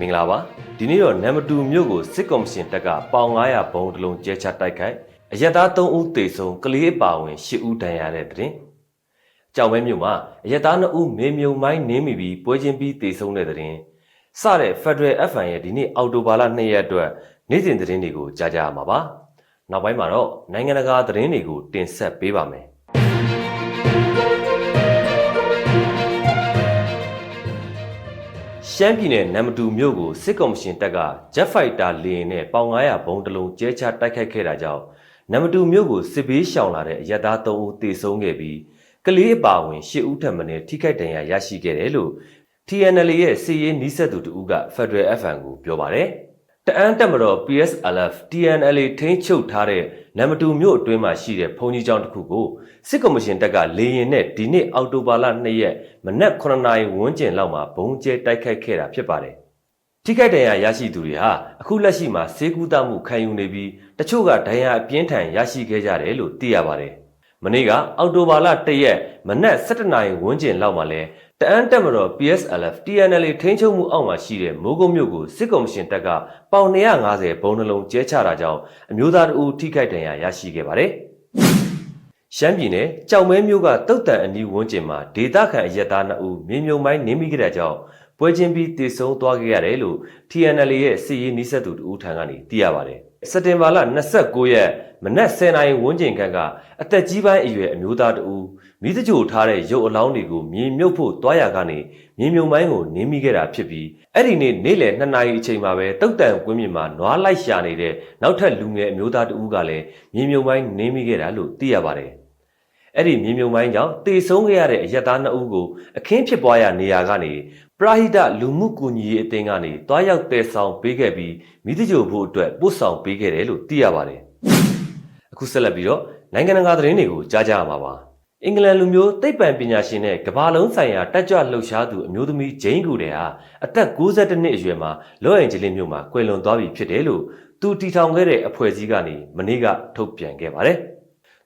မင်္ဂလာပါဒီနေ့တော့နံပါတ်2မြို့ကိုစစ်ကော်မရှင်တပ်ကပေါင်900ဘုံတစ်လုံးကျဲချတိုက်ခိုက်အရက်သား3ဦးသေဆုံးကလေးအပါအဝင်10ဦးဒဏ်ရာရတဲ့တဲ့တင်ကြောင်မဲမြို့မှာအရက်သား2ဦးမေမြုံမိုင်းနင်းမိပြီးပွဲချင်းပြီးသေဆုံးတဲ့တဲ့တင်စတဲ့ Federal FN ရဲ့ဒီနေ့အော်တိုဘာလ2ရက်အတွက်နေ့စဉ်သတင်းတွေကိုကြားကြရမှာပါနောက်ပိုင်းမှာတော့နိုင်ငံတကာသတင်းတွေကိုတင်ဆက်ပေးပါမယ် ရှမ်းပြည်နယ်နမ်မတူမြို့ကိုစစ်ကောင်ရှင်တပ်က Jet Fighter လေယာဉ်နဲ့ပေါင်900ဘုံတစ်လုံးကျဲချတိုက်ခိုက်ခဲ့တာကြောင့်နမ်မတူမြို့ကိုစစ်ဘေးရှောင်လာတဲ့အရက်သား3ဦးသေဆုံးခဲ့ပြီးကလေးအပါအဝင်10ဦးထပ်မံထိခိုက်ဒဏ်ရာရရှိခဲ့တယ်လို့ TNL ရဲ့စီရေးနီးစပ်သူတဦးက Federal FM ကိုပြောပါတယ်။ တအန်းတက်မတော် PSLF TNL ထိန်းချုပ်ထားတဲ့နမ်မတူမြို့အတွင်းမှာရှိတဲ့ဘုံကြီးကျောင်းတစ်ခုကိုစစ်ကော်မရှင်တပ်ကလေရင်နဲ့ဒီနေ့အောက်တိုဘာလ2ရက်မနက်9နာရီဝန်းကျင်လောက်မှာဘုံကျဲတိုက်ခိုက်ခဲ့တာဖြစ်ပါတယ်။ထိခိုက်ဒဏ်ရာရရှိသူတွေဟာအခုလက်ရှိမှာစေကူးတမှုခံယူနေပြီးတချို့ကဒဏ်ရာအပြင်းထန်ရရှိခဲ့ကြတယ်လို့သိရပါတယ်။မနေ့ကအောက်တိုဘာလ1ရက်မနက်7နာရီဝန်းကျင်လောက်မှာလဲ တအန်းတက်မတော် PSLF TNL ထိန်းချုပ်မှုအောက်မှာရှိတဲ့မိုးကုတ်မြို့ကိုစစ်ကောင်ရှင်တပ်ကပေါင်250ဘုံနှလုံးကျဲချတာကြောင့်အမျိုးသားတအူထိခိုက်ဒဏ်ရာရရှိခဲ့ပါတယ်။ရှမ်းပြည်နယ်ကြောင်မဲမြို့ကတုတ်တန်အနီးဝန်းကျင်မှာဒေသခံအရက်သား2ဦးမြေမြုံမိုင်းနင်းမိခဲ့တဲ့ကြောင့် ပွဲချင်းပြီးတည်ဆုံသွားခဲ့ရတယ်လို့ TNL ရဲ့စီရေးနီးစပ်သူတဦးထံကနေသိရပါတယ်။စက်တင်ဘာလ29ရက်မနက်10:00နာရီဝန်းကျင်ခန့်ကအသက်ကြီးပိုင်းအရွယ်အမျိုးသားတဦးမိသကြိုထားတဲ့ရုပ်အလောင်းတွေကိုမြေမြုပ်ဖို့တွားရကနေမြေမြုံမိုင်းကိုနင်းမိခဲ့တာဖြစ်ပြီးအဲ့ဒီနေ့နေ့လယ်2နာရီအချိန်မှာပဲတုတ်တန်ကွင်းပြင်မှာနွားလိုက်ရှာနေတဲ့နောက်ထပ်လူငယ်အမျိုးသားတဦးကလည်းမြေမြုံမိုင်းနင်းမိခဲ့တာလို့သိရပါတယ်။ အဲ့ဒီမြေမြုံမိုင်းကြောင့်တေဆုံးခဲ့ရတဲ့အရက်သား2ဦးကိုအခင်းဖြစ်ပွားရာနေရာကနေပရာဟိတလူမှုကူညီရေးအသင်းကနေတွားရောက်တည်ဆောင်ပေးခဲ့ပြီးမိသကြိုဖို့အတွက်ပို့ဆောင်ပေးခဲ့တယ်လို့သိရပါတယ်။အခုဆက်လက်ပြီးတော့နိုင်ငံတကာသတင်းတွေကိုကြားကြရမှာပါ။အင်္ဂလန်လူမျိုးသိပ္ပံပညာရှင်နဲ့ကမ္ဘာလုံးဆိုင်ရာတက်ကြွလှုပ်ရှားသူအမျိုးသမီးဂျိန်းကူတဲ့ဟာအသက်62နှစ်အရွယ်မှာလော့အန်ဂျလိမြို့မှာကွယ်လွန်သွားပြီဖြစ်တယ်လို့သူတီထောင်ခဲ့တဲ့အဖွဲ့အစည်းကနေမနေ့ကထုတ်ပြန်ခဲ့ပါတယ်။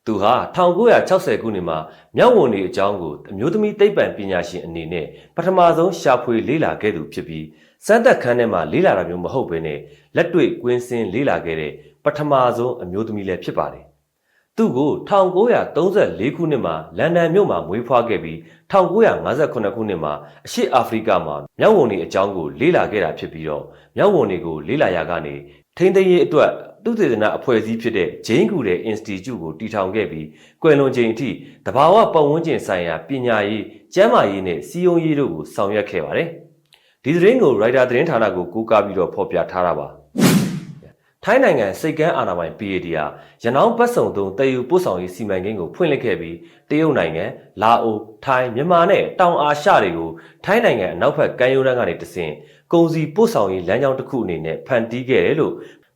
သူဟာ1960ခုနှစ်မှာမြောက်ဝန်နေအကြောင်းကိုအမျိုးသမီးသိပ္ပံပညာရှင်အနေနဲ့ပထမဆုံးရှာဖွေလေ့လာခဲ့သူဖြစ်ပြီးစမ်းသပ်ခန်းထဲမှာလေ့လာတာမျိုးမဟုတ်ဘဲနဲ့လက်တွေ့ကွင်းစင်းလေ့လာခဲ့တဲ့ပထမဆုံးအမျိုးသမီးလည်းဖြစ်ပါတယ်။သူ့ကို1934ခုနှစ်မှာလန်ဒန်မြို့မှာမွေးဖွားခဲ့ပြီး1958ခုနှစ်မှာအရှေ့အာဖရိကမှာမြောက်ဝန်နေအကြောင်းကိုလေ့လာခဲ့တာဖြစ်ပြီးတော့မြောက်ဝန်နေကိုလေ့လာရာကနေထိန်းသိမ်းရေးအတွက် သူတေသနာအဖွဲ့အစည်းဖြစ်တဲ့ဂျိန်းကူတဲ့ Institute ကိုတည်ထောင်ခဲ့ပြီးကွယ်လွန်ချိန်အထိတဘာဝပတ်ဝန်းကျင်ဆိုင်ရာပညာရေးကျန်းမာရေးနဲ့စီယုံရေးတို့ကိုဆောင်ရွက်ခဲ့ပါတယ်။ဒီသတင်းကို Writer သတင်းဌာနကိုကိုးကားပြီးတော့ဖော်ပြထားတာပါ။ထိုင်းနိုင်ငံစိတ်ကမ်းအာဏာပိုင် PAD ဟာရနောင်းပတ်စုံသုံးတည်ယူပို့ဆောင်ရေးစီမံကိန်းကိုဖွင့်လှစ်ခဲ့ပြီးတရုတ်နိုင်ငံ၊လာအို၊ထိုင်း၊မြန်မာနဲ့တောင်အာရှတွေကိုထိုင်းနိုင်ငံအနောက်ဘက်ကမ်းရိုးတန်းကနေတဆင့်ကုန်စည်ပို့ဆောင်ရေးလမ်းကြောင်းတစ်ခုအနေနဲ့ဖန်တီးခဲ့တယ်လို့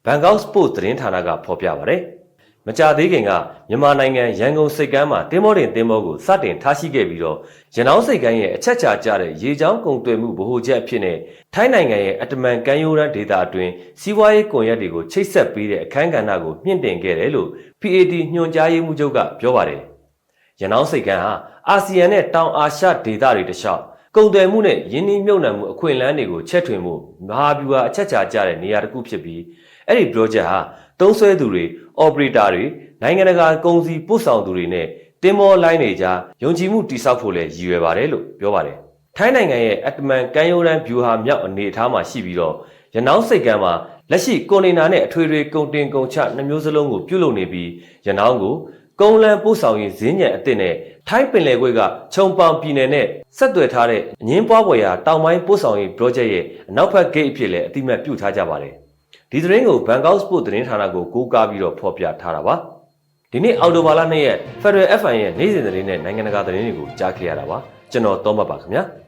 Bangkok Post သတင်းဌာနကဖော်ပြပါဗျ။မကြသေးခင်ကမြန်မာနိုင်ငံရန်ကုန်စိတ်ကမ်းမှာတင်းမောတင်တင်းမောကိုစတင်ထားရှိခဲ့ပြီးတော့ရနောင်းစိတ်ကမ်းရဲ့အချက်ချာကျတဲ့ရေချောင်းကုန်သွယ်မှုဗဟိုချက်အဖြစ်နဲ့ထိုင်းနိုင်ငံရဲ့အတမန်ကမ်းရိုးတန်းဒေသအတွင်းစီးပွားရေးကွန်ရက်တွေကိုချိတ်ဆက်ပေးတဲ့အခန်းကဏ္ဍကိုမြင့်တင်ခဲ့တယ်လို့ PAD ညွှန်ကြားရေးမှူးချုပ်ကပြောပါတယ်။ရနောင်းစိတ်ကမ်းဟာအာဆီယံနဲ့တောင်အာရှဒေသတွေတခြား ကုန်သွယ်မှုနဲ့ယင်းနှိမ့်မြုပ်နှံမှုအခွင့်အလမ်းတွေကိုချက်ထွင်မှုမဟာဗျူဟာအချက်ချာကျတဲ့နေရာတစ်ခုဖြစ်ပြီးအဲ့ဒီ project ဟာသုံးဆွဲသူတွေ operator တွေနိုင်ငံတကာကုန်စည်ပို့ဆောင်သူတွေနဲ့တင်မောလိုင်းတွေကြားယုံကြည်မှုတည်ဆောက်ဖို့လည်းရည်ရွယ်ပါတယ်လို့ပြောပါတယ်။ထိုင်းနိုင်ငံရဲ့အတမန်ကမ်းရိုးတန်းဗျူဟာမြောက်အနေအထားမှာရှိပြီးတော့ရနောင်းစိတ်ကမ်းမှာလက်ရှိကွန်တိန်နာနဲ့အထွေထွေကုန်တင်ကုန်ချနှမျိုးစလုံးကိုပြုလုပ်နေပြီးရနောင်းကို ကုန်းလန်းပို့ဆောင်ရေးဈေးညံအစ်စ်နဲ့ထိုင်းပင်လယ်ကွေ့ကခြုံပေါင်ပြည်နယ်နဲ့ဆက်သွယ်ထားတဲ့အငင်းပွားပွဲရာတောင်ပိုင်းပို့ဆောင်ရေး project ရဲ့အနောက်ဘက် gate အဖြစ်လည်းအတိအမှတ်ပြုထားကြပါတယ်။ဒီသတင်းကို Bangkok Sport သတင်းဌာနကိုကိုးကားပြီးတော့ဖော်ပြထားတာပါ။ဒီနေ့အော်တိုဘာလ2ရက် Federal FN ရဲ့နေ့စဉ်သတင်းနဲ့နိုင်ငံတကာသတင်းတွေကိုကြားခဲ့ရတာပါ။ကျွန်တော်တောမတ်ပါခင်ဗျာ။